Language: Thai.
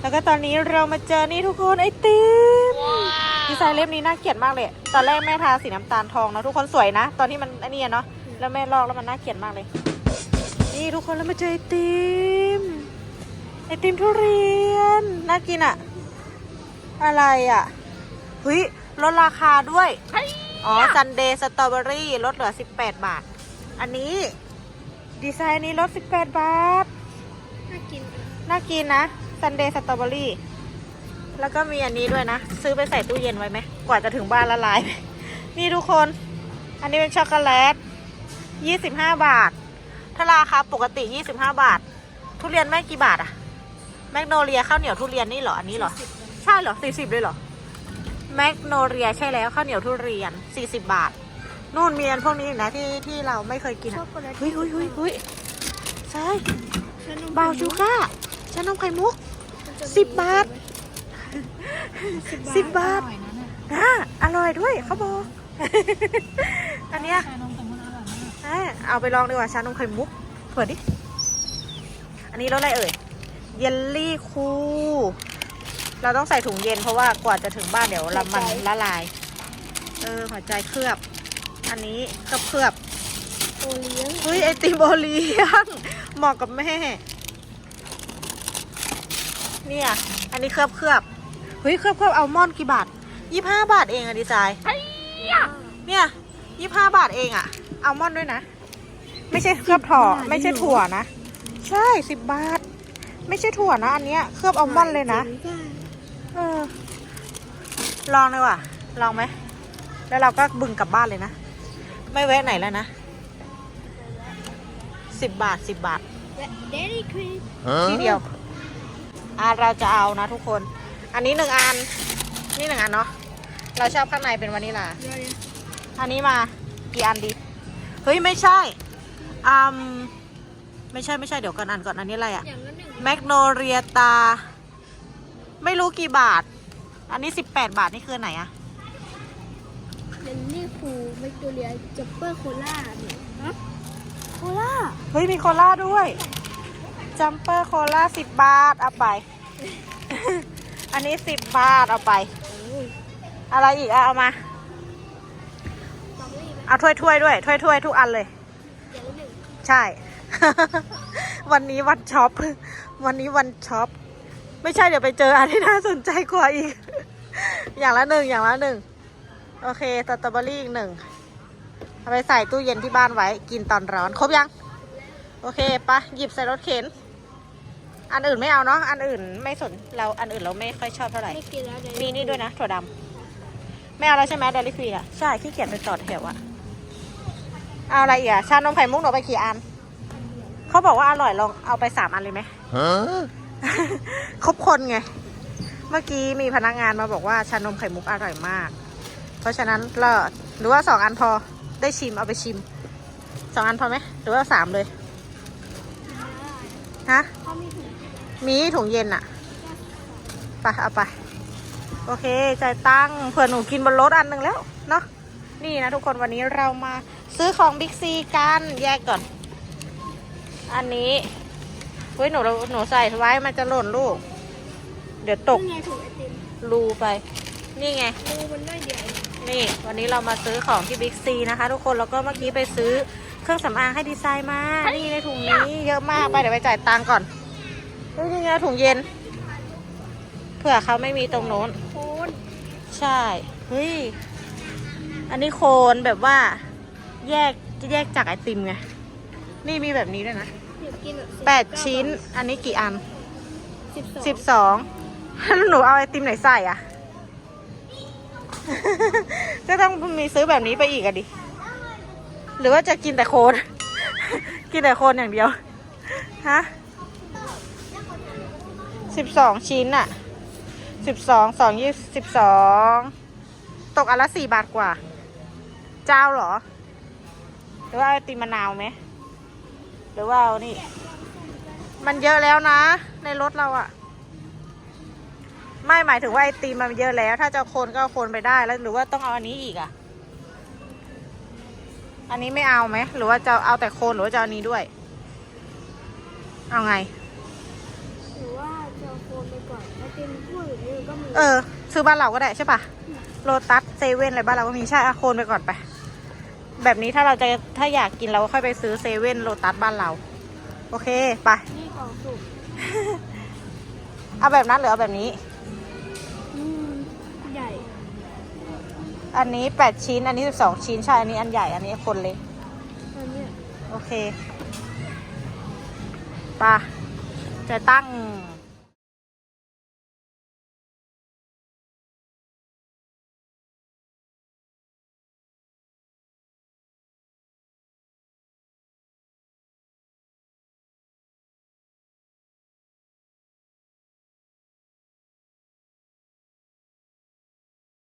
แล้วก็ตอนนี้เรามาเจอนี่ทุกคนไอติมดีไซน์เล่มนี้น่าเกลียดมากเลย ตอนแรกแม่ทาสีน้ำตาลทองนะทุกคนสวยนะ ตอนที่มันไอันนี้เนาะแล้วแม่ลอกแล้วมันน่าเกลียดมากเลย นี่ทุกคนเรามาเจอไอติมไอติมทุเรียนน่ากินอะอะไรอะเฮ้ยลดราคาด้วยอ๋อซันเดย์สตรอเบอรี่ลดเหลือ 18 บาท อันนี้ ดีไซน์นี้ลด 18 บาท น่ากิน น่ากินนะ ซันเดย์สตรอเบอรี่แล้วก็มีอันนี้ด้วยนะ ซื้อไปใส่ตู้เย็นไว้ไหม กว่าจะถึงบ้านละลายนี่ทุกคน อันนี้เป็นช็อกโกแลต25 บาท ถ้าราคาปกติ 25 บาท ทุเรียนไม่กี่บาทอะแมกโนเลียข้าวเหนียวทุเรียนนี่เหรอ อันนี้เหรอ ใช่เหรอ 40เลยเหรอ แมกโนเลียใช่แล้วข้าวเหนียวทุเรียน 40 บาท นู่นมีอันพวกนี้อีกนะที่ที่เราไม่เคยกินช็อะอกโกแลตเฮ้ยเฮ้ยเฮ้ยเฮ้ยใช่ฉันเอบาวชูก้าชานมไข่มุก สิบบาทสิบบาทอร่อยนะเนี่ยอ่าอร่อยด้วยเขาบอกอันเนี้ยชานมไข่มุกอร่อยมากอ่าเอาไปลองดีกว่าชานมไข่มุกเปิดดิ อันนี้รสอะไรเอ่ย เยลลี่คูลเราต้องใส่ถุงเย็นเพราะว่ากว่าจะถึงบ้านเดี๋ยวละมันละลาย เออหัวใจเคลือบ อันนี้เคลือบเคลือบโอเลี้ยงเฮ้ยไอติมโอเลี้ยงเหมาะกับแม่ เนี่ย อันนี้เคลือบเคลือบเฮ้ยเคลือบเคลือบอัลมอนด์กี่บาทยี่ห้าบาทเองอะดีไซน์เนี่ยยี่ห้าบาทเองอะอัลมอนด์ด้วยนะ ไม่ใช่เคลือบถั่วไม่ใช่ถั่วนะ ใช่สิบบาท ไม่ใช่ถั่วนะ อันเนี้ยเคลือบอัลมอนด์เลยนะเออลองเลยว่ะ ลองไหม แล้วเราก็บึงกลับบ้านเลยนะ ไม่แวะไหนแล้วนะสิบบาทสิบบาทเดลี่ครีมที่เดียว อ่าเราจะเอานะทุกคน อันนี้หนึ่งอัน นี่หนึ่งอันเนาะ เราชอบข้างในเป็นวานิลลา อันนี้มากี่อันดี เฮ้ยไม่ใช่อืมไม่ใช่ไม่ใช่เดี๋ยวก่อนอ่านก่อนอันนี้อะไรอะอย่างละหนึ่งแมกโนเรียตา ไม่รู้กี่บาท อันนี้สิบแปดบาทนี่คืออนไหนอะเดลี่คูเวกตอเรียจัปเปอร์โคล่าเนี่ยฮะโคล่า เฮ้ยมีโคลาด้วย จัมเปอร์โคลาสิบบาท เอาไป อันนี้สิบบาท เอาไป อะไรอีกอะเอามาสตรอเบอรี่ไหมเอาถ้วยถ้วยๆด้วย ถ้วยถ้วยๆทุกอันเลยอย่างละหนึ่งใช่ วันนี้วันช็อป วันนี้วันช็อป ไม่ใช่เดี๋ยวไปเจออันที่น่าสนใจกว่าอีก อย่างละหนึ่งอย่างละหนึ่ง โอเคสตรอเบอรี่อีกหนึ่งเอาไปใส่ตู้เย็นที่บ้านไว้ กินตอนร้อน ครบยัง โอเคปะหยิบใส่รถเข็น อันอื่นไม่เอาเนาะ อันอื่นไม่สน เราอันอื่นเราไม่ค่อยชอบเท่าไหร่ ไม่กินแล้วเดมีนี่ด้วยนะถั่วดำไม่เอาแล้วใช่ไหมเดลิควีนอะ ใช่ขี้เกียจไปต่อแถวอะเอาอะไรอีกอะชานมไข่มุกหนูไปกี่อัน เขาบอกว่าอร่อยลองเอาไปสามอันเลยไหมครบคนไง เมื่อกี้มีพนักงานมาบอกว่าชานมไข่มุกอร่อยมาก เพราะฉะนั้นเราหรือว่าสองอันพอได้ชิมเอาไปชิมสองอันพอไหมหรือว่าสามเลย ฮะ เขามีถุง มีถุงเย็นอะไปเอาไป โอเคจ่ายตังค์เผื่อหนูกินบนรถอันหนึ่งแล้ว เนาะนี่นะทุกคนวันนี้เรามาซื้อของบิ๊กซีกันแยกก่อน อันนี้เฮ้ยหนูหนูใส่ไว้มันจะหล่นลูก เดี๋ยวตกนี่ไงถุงไอติมรูไป นี่ไง รูมันน้อยเดียวเองนี่ วันนี้เรามาซื้อของที่บิ๊กซีนะคะ ทุกคนแล้วก็เมื่อกี้ไปซื้อเครื่องสำอางให้ดีไซน์มา นี่ในถุงนี้เยอะมากไปเดี๋ยวไปจ่ายตังค์ก่อน เฮ้ยนี่ไงถุงเย็น เผื่อเขาไม่มีตรงโน้น โคนใช่ เฮ้ย อันนี้โคนแบบว่า แยกจะแยกจากไอติมไง นี่มีแบบนี้ด้วยนะอยากกินแบบแปดชิ้น อันนี้กี่อันสิบสองสิบสองแล้วหนูเอาไอติมไหนใส่อะ ก็ต้องมีซื้อแบบนี้ไปอีกอะดิ หรือว่าจะกินแต่โคน กินแต่โคนอย่างเดียว ฮะ สิบสองชิ้นอะสิบสองสองยี่สิบสองตกอันละสี่บาทกว่า เจ้าเหรอ หรือว่าไอติมมะนาวไหมหรือว่าเอานี่ มันเยอะแล้วนะ ในรถเราอะไม่หมายถึงว่าไอติมมันเยอะแล้ว ถ้าจะโคนก็โคนไปได้แล้ว หรือว่าต้องเอาอันนี้อีกอะอันนี้ไม่เอาไหมหรือว่าจะเอาแต่โคนหรือว่าจะเอาอันนี้ด้วย เอาไง หรือว่าจะเอาโคนไปก่อนเป็นพวกอย่างนี้ก็มีเออ ซื้อบ้านเราก็ได้ใช่ปะโลตัสเซเว่นอะไรบ้านเราก็มีใช่อะโคนไปก่อนไป แบบนี้ถ้าเราจะถ้าอยากกินเราก็ค่อยไปซื้อเซเว่นโลตัสบ้านเรา โอเคไป นี่กล่องสุกเอาแบบนั้นหรือเอาแบบนี้ อืมใหญ่ อันนี้8ชิ้น อันนี้12ชิ้น ใช่ อันนี้อันใหญ่ อันนี้คนเล็ก อันเนี้ยโอเคไป่ะ จะตั้ง